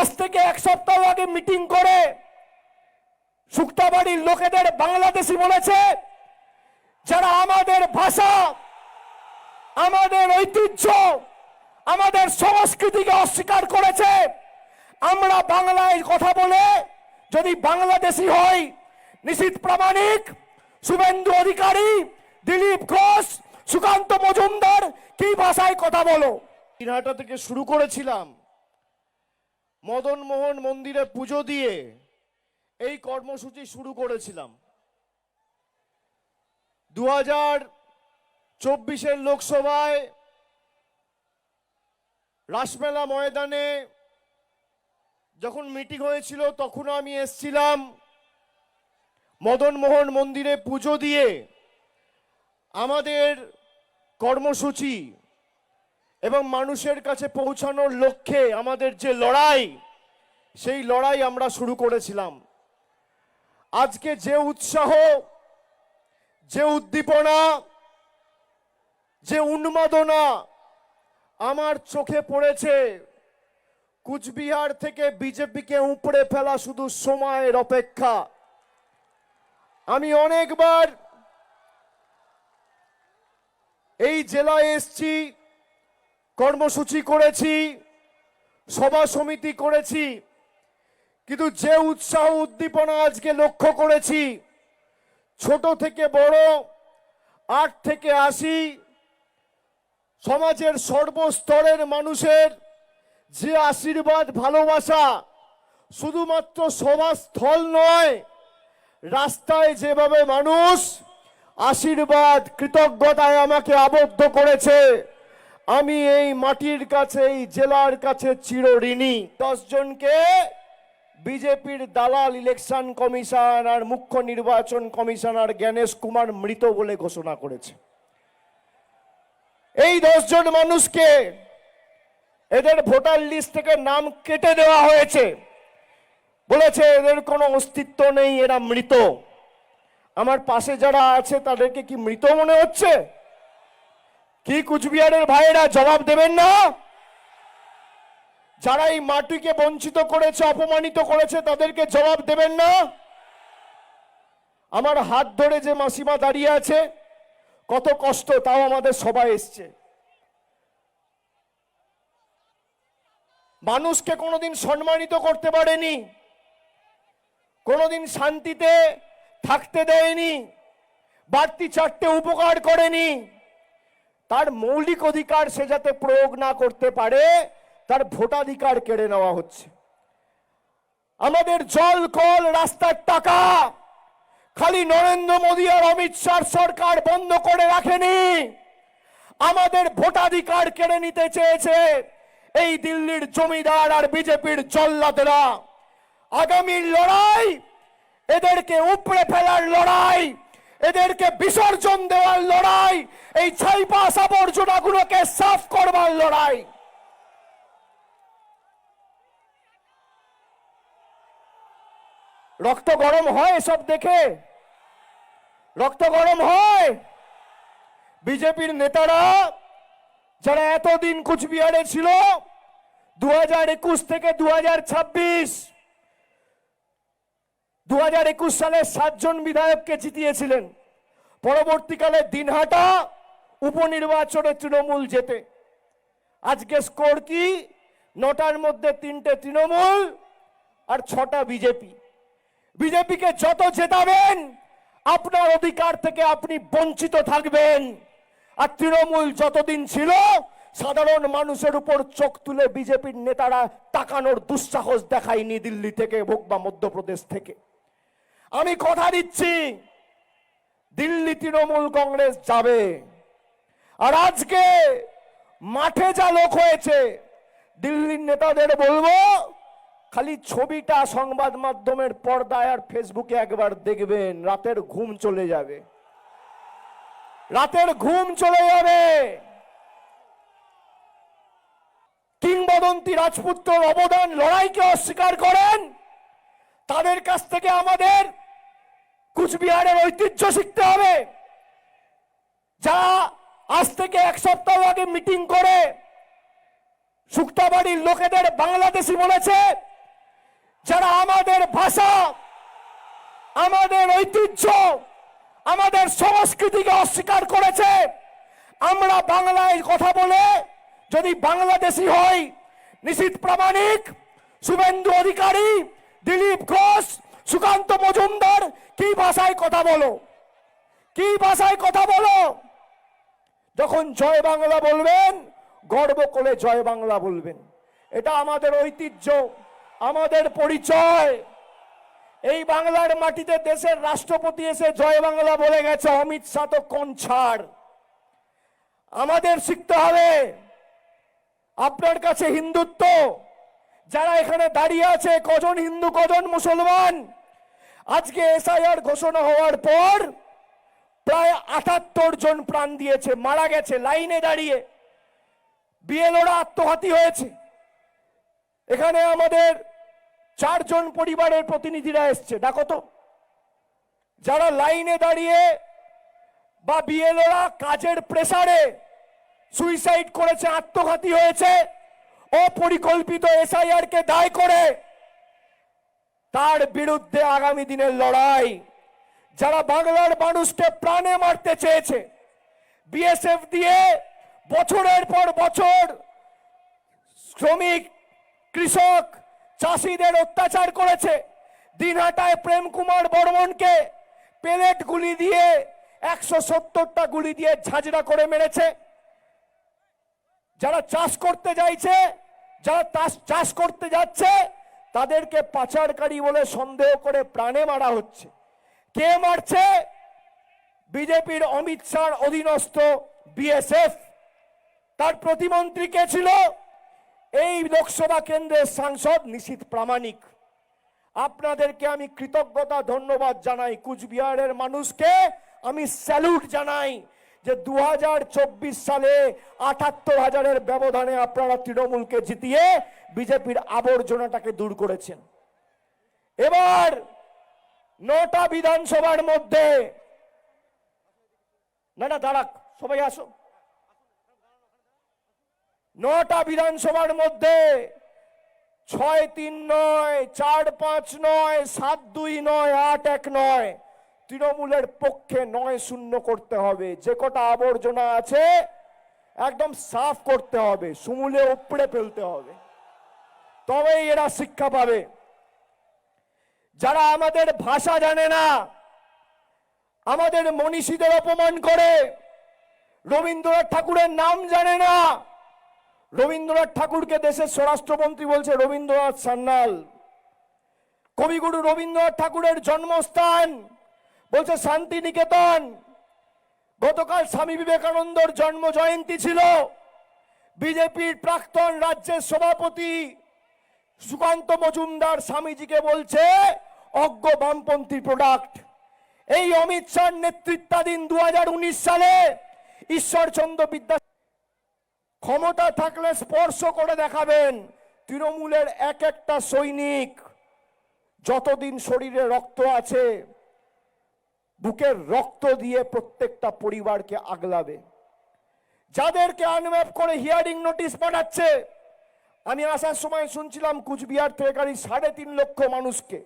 আজ থেকে এক সপ্তাহ আগে মিটিং করে শুক্তাবাড়ির লোকেদের বাংলাদেশি বলেছে, যারা আমাদের ভাষা, আমাদের ঐতিহ্য, আমাদের সংস্কৃতিকে অস্বীকার করেছে, আমরা বাংলায় কথা বলে যদি বাংলাদেশি হই, নিশীত প্রামাণিক শুভেন্দু অধিকারী, দিলীপ ঘোষ, সুকান্ত মজুমদার, কি ভাষায় কথা বলো? দিনহাটা থেকে শুরু করেছিলাম। মদন মোহন মন্দিরে পুজো দিয়ে এই কর্মসূচি শুরু করেছিলাম। দু হাজার চব্বিশের লোকসভায় রাসমেলা ময়দানে যখন মিটিং হয়েছিল তখনও আমি এসছিলাম। মদন মোহন মন্দিরে পুজো দিয়ে আমাদের কর্মসূচি এবং মানুষের কাছে পৌঁছানোর লক্ষ্যে আমাদের যে লড়াই, সেই লড়াই আমরা শুরু করেছিলাম। আজকে যে উৎসাহ, যে উদ্দীপনা, যে উন্মাদনা আমার চোখে পড়েছে, কুচবিহার থেকে বিজেপিকে উপড়ে ফেলা শুধু সময়ের অপেক্ষা। আমি অনেকবার এই জেলায় এসছি কর্মসূচি করেছি, সভা সমিতি করেছি, কিন্তু যে উৎসাহ উদ্দীপনা আজকে লক্ষ্য করেছি, ছোট থেকে বড়, আট থেকে আশি, সমাজের সর্বস্তরের মানুষের যে আশীর্বাদ, ভালোবাসা, শুধুমাত্র সভাস্থল নয়, রাস্তায় যেভাবে মানুষ আশীর্বাদ, কৃতজ্ঞতায় আমাকে আবদ্ধ করেছে। আমি এই মাটির কাছে, এই জেলার কাছে চিরঋণী। দশজনকে বিজেপির দালাল ইলেকশন কমিশন আর মুখ্য নির্বাচন কমিশনার জ্ঞানেশ কুমার মৃত বলে ঘোষণা করেছে। এই দশজন মানুষকে এদের ভোটার লিস্ট থেকে নাম কেটে দেওয়া হয়েছে। বলেছে, এদের কোনো অস্তিত্ব নেই, এরা মৃত। আমার পাশে যারা আছে, তাদেরকে কি মৃত মনে হচ্ছে? কি কুচবিহারের ভাইয়েরা জবাব দেবেন না? যারা এই মাটিকে বঞ্চিত করেছে, অপমানিত করেছে, তাদেরকে জবাব দেবেন না? আমার হাত ধরে যে মাসিমা দাঁড়িয়ে আছে, কত কষ্ট, তাও আমাদের সবাই এসছে। মানুষকে কোনোদিন সম্মানিত করতে পারেনি, কোনোদিন শান্তিতে থাকতে দেয়নি, বাড়তি চারটে উপকার করেনি। তার মৌলিক অধিকার সে যাতে প্রয়োগ না করতে পারে, তার ভোটাধিকার কেড়ে নেওয়া হচ্ছে। আমাদের জল, কল, রাস্তার টাকা খালি নরেন্দ্র মোদী আর অমিত শাহ সরকার বন্ধ করে রাখেনি। আমাদের ভোটাধিকার কেড়ে নিতে চেয়েছে এই দিল্লির জমিদার আর বিজেপির জল্লাদরা। আগামীর লড়াই, এদেরকে উপড়ে ফেলার লড়াই এদেরকে বিসর্জন দেওয়ার লড়াই, এই ছাই ছাইপাস আবর্জনাগুলোকে সাফ করবার লড়াই। রক্ত গরম হয় এসব দেখে? রক্ত গরম হয়? বিজেপির নেতারা যারা এতদিন কুচবিহারে ছিল, দু হাজার একুশ থেকে দু হাজার ছাব্বিশ দু হাজার একুশ সালে সাতজন বিধায়ককে জিতিয়েছিলেন। পরবর্তীকালে দিনহাটা উপনির্বাচনে তৃণমূল জেতে। আজকে স্কোর কি? নটার মধ্যে তিনটে তৃণমূল আর ছটা বিজেপি। বিজেপিকে যত জেতাবেন, আপনার অধিকার থেকে আপনি বঞ্চিত থাকবেন। আর তৃণমূল যতদিন ছিল, সাধারণ মানুষের উপর চোখ তুলে বিজেপির নেতারা তাকানোর দুঃসাহস দেখায়নি দিল্লি থেকে হোক বা মধ্যপ্রদেশ থেকে। আমি কথা দিচ্ছি। দিল্লি তৃণমূল কংগ্রেস যাবে। আর আজকে মাঠে যা লোক হয়েছে, দিল্লির নেতাদের বলব, খালি ছবিটা সংবাদ মাধ্যমের পর্দায় আর ফেসবুকে একবার দেখবেন, রাতের ঘুম চলে যাবে। রাতের ঘুম চলে যাবে। কিংবদন্তি রাজপুত্রর অবদান লড়াইকে অস্বীকার করেন। তাদের কাছ থেকে আমাদের কুচবিহারের ঐতিহ্য শিখতে হবে। যা আজ থেকে এক সপ্তাহ আগে মিটিং করে শুক্তাবাড়ির লোকেদের বাংলাদেশি বলেছে, যারা আমাদের ভাষা, আমাদের ঐতিহ্য, আমাদের সংস্কৃতিকে অস্বীকার করেছে, আমরা বাংলায় কথা বলে যদি বাংলাদেশি হই, নিশীত প্রামাণিক, শুভেন্দু অধিকারী, দিলীপ ঘোষ সুকান্ত মজুমদার, কি ভাষায় কথা বলো? কি ভাষায় কথা বলো? যখন জয় বাংলা বলবেন, গর্ব করে জয় বাংলা বলবেন। এটা আমাদের ঐতিহ্য, আমাদের পরিচয়। এই বাংলার মাটিতে দেশের রাষ্ট্রপতি এসে জয় বাংলা বলে গেছে, অমিত শাহ তো কোন ছাড় আমাদের শিখতে হবে, আপনার কাছে হিন্দুত্ব। যারা এখানে দাঁড়িয়ে আছে, কজন হিন্দু, কজন মুসলমান? আজকে এসআইআর ঘোষণা হওয়ার পর প্রায় আটাত্তর জন প্রাণ দিয়েছে, মারা গেছে, লাইনে দাঁড়িয়ে। বিএলওরা আত্মঘাতী হয়েছে। এখানে আমাদের চারজন পরিবারের প্রতিনিধিরা এসছে, দেখো তো। যারা লাইনে দাঁড়িয়ে বা বিএলওরা কাজের প্রেসারে সুইসাইড করেছে, আত্মঘাতী হয়েছে, অপরিকল্পিত এসআইআর কে দায় করে তার বিরুদ্ধে আগামী দিনের লড়াই। যারা বাংলার মানুষকে প্রাণে মারতে চেয়েছে, বিএসএফ দিয়ে বছরের পর বছর শ্রমিক, কৃষক, চাষিদের অত্যাচার করেছে। দিনহাটায় প্রেম কুমার বর্মনকে পেলেট গুলি দিয়ে, একশো সত্তরটা গুলি দিয়ে ঝাঁঝরা করে মেরেছে। যারা চাষ করতে যাইছে, যারা চাষ- চাষ করতে যাচ্ছে তাদেরকে পাচারকারী বলে সন্দেহ করে প্রাণে মারা হচ্ছে। কে মারছে? বিজেপির অমিত শাহর অধীনস্থ বিএসএফ। তার প্রতিমন্ত্রী কে ছিল? এই লোকসভা কেন্দ্রের সাংসদ নিশীত প্রামাণিক। আপনাদেরকে আমি কৃতজ্ঞতা, ধন্যবাদ জানাই কুচবিহারের মানুষকে। আমি স্যালুট জানাই যে দু হাজার চব্বিশ সালে আটাত্তর হাজারের ব্যবধানে আপনারা তৃণমূলকে জিতিয়ে বিজেপির আবর্জনাটাকে দূর করেছেন। এবার নটা বিধানসভার মধ্যে না না, দাঁড়াক, সবাই আসো। নটা বিধানসভার মধ্যে ছয় তিন নয়, চার পাঁচ নয়, সাত দুই নয়, আট এক নয় তৃণমূলের পক্ষে নয় শূন্য করতে হবে। যে কটা আবর্জনা আছে, একদম সাফ করতে হবে, সুমূলে উপড়ে ফেলতে হবে। তবেই এরা শিক্ষা পাবে। যারা আমাদের ভাষা জানে না, আমাদের মনীষীদের অপমান করে, রবীন্দ্রনাথ ঠাকুরের নাম জানে না, রবীন্দ্রনাথ ঠাকুরকে দেশের স্বরাষ্ট্রমন্ত্রী বলছে রবীন্দ্রনাথ সান্যাল। কবিগুরু রবীন্দ্রনাথ ঠাকুরের জন্মস্থান বলছে, শান্তিনিকেতন। গতকাল স্বামী বিবেকানন্দর জন্ম জয়ন্তী ছিল। বিজেপির প্রাক্তন রাজ্যের সভাপতি সুকান্ত মজুমদার স্বামীজিকে বলছে, অজ্ঞ বামপন্থী প্রোডাক্ট এই অমিত শাহ নেতৃত্বাধীন দু হাজার উনিশ সালে ঈশ্বরচন্দ্র বিদ্যা ক্ষমতা থাকলে স্পর্শ করে দেখাবেন তৃণমূলের এক একটা সৈনিক। যতদিন শরীরে রক্ত আছে বুকের রক্ত দিয়ে প্রত্যেকটা পরিবারকে আগলাবে। যাদেরকে আনম্যাপ করে হিয়ারিং নোটিশ পাঠাচ্ছে, আমি আসার সময় শুনছিলাম কুচবিহার থেকে সাড়ে তিন লক্ষ মানুষকে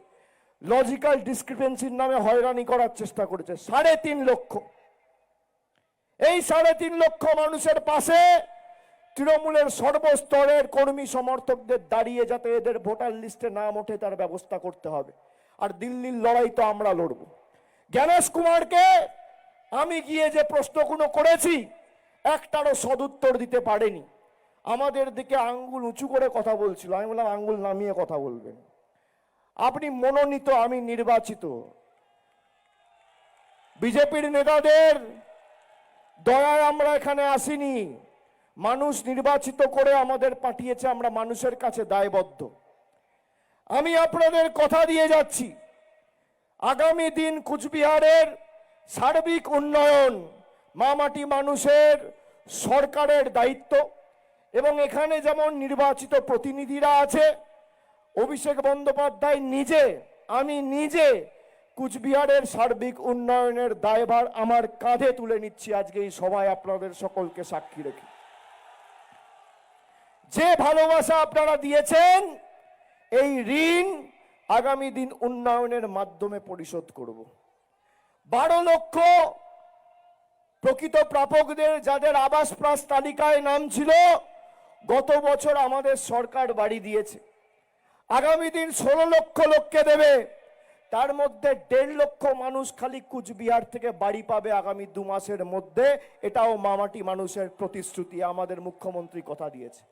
লজিক্যাল ডিসক্রিপেন্সির নামে হয়রানি করার চেষ্টা করেছে, সাড়ে তিন লক্ষ। এই সাড়ে তিন লক্ষ মানুষের পাশে তৃণমূলের সর্বস্তরের কর্মী সমর্থকদের দাঁড়িয়ে যাতে এদের ভোটার লিস্টে নাম ওঠে তার ব্যবস্থা করতে হবে। আর দিল্লির লড়াই তো আমরা লড়ব। জ্ঞানেশ কুমারকে আমি গিয়ে যে প্রশ্নগুলো করেছি, একটারও সদুত্তর দিতে পারেনি। আমাদের দিকে আঙ্গুল উঁচু করে কথা বলছিল। আমি বললাম, আঙ্গুল নামিয়ে কথা বলবেন। আপনি মনোনীত, আমি নির্বাচিত। বিজেপির নেতাদের দয়ায় আমরা এখানে আসিনি। মানুষ নির্বাচিত করে আমাদের পাঠিয়েছে, আমরা মানুষের কাছে দায়বদ্ধ। আমি আপনাদের কথা দিয়ে যাচ্ছি। আগামী দিন কুচবিহারের সার্বিক উন্নয়ন মামাটি মানুষের সরকারের দায়িত্ব এবং এখানে যেমন নির্বাচিত প্রতিনিধিরা আছে, অভিষেক বন্দ্যোপাধ্যায় নিজে, আমি নিজে কুচবিহারের সার্বিক উন্নয়নের দায়ভার আমার কাঁধে তুলে নিচ্ছি। আজকে এই সভায় আপনাদের সকলকে সাক্ষী রেখে। যে ভালোবাসা আপনারা দিয়েছেন, এই ঋণ আগামী দিন উন্নয়নের মাধ্যমে পরিশোধ করব। বারো লক্ষ প্রকৃত প্রাপকদের, যাদের আবাস প্লাস তালিকায় নাম ছিল, গত বছর আমাদের সরকার বাড়ি দিয়েছে। আগামী দিন ষোলো লক্ষ লোককে দেবে। তার মধ্যে দেড় লক্ষ মানুষ খালি কুচবিহার থেকে বাড়ি পাবে আগামী দু মাসের মধ্যে। এটাও মামাটি মানুষের প্রতিশ্রুতি, আমাদের মুখ্যমন্ত্রী কথা দিয়েছে।